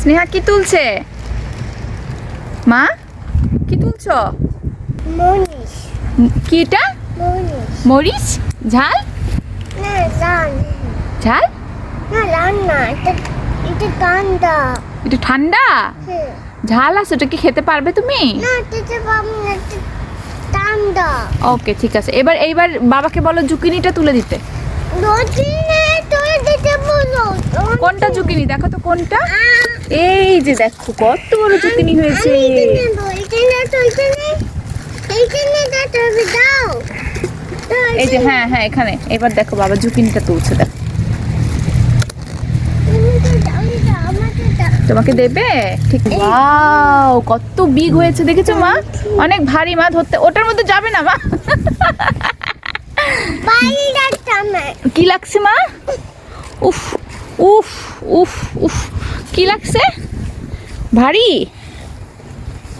স্নেহা কি তুলছে? মা কি তুলছো? মনীষ। উম, কি এটা? মরিচ? ঝাল? ঝাল? এটা ঠান্ডা। হ্যাঁ। ঝাল আছে ওটা কি খেতে পারবে তুমি? ওকে ঠিক আছে। এবার এইবার বাবাকে বলো জুকিনিটা তুলে দিতে রোজিনে তুই দিতে বলো কোনটা জুকিনি দেখো তো কোনটা? এই যে দেখো কত বড় জুকিনি হয়েছে। এই যে হ্যাঁ হ্যাঁ এখানে। এবার দেখো বাবা জুকিনিটা তুলছে দেখো। তোমাকে দেবে? ঠিক ওয়াও কত বিগ হয়েছে দেখেছ মা? অনেক ভারী মা ধরতে। ওটার মধ্যে যাবে না মা। কি লাগছে মা? উফ উফ উফ উফ কি লাগছে? ভারী?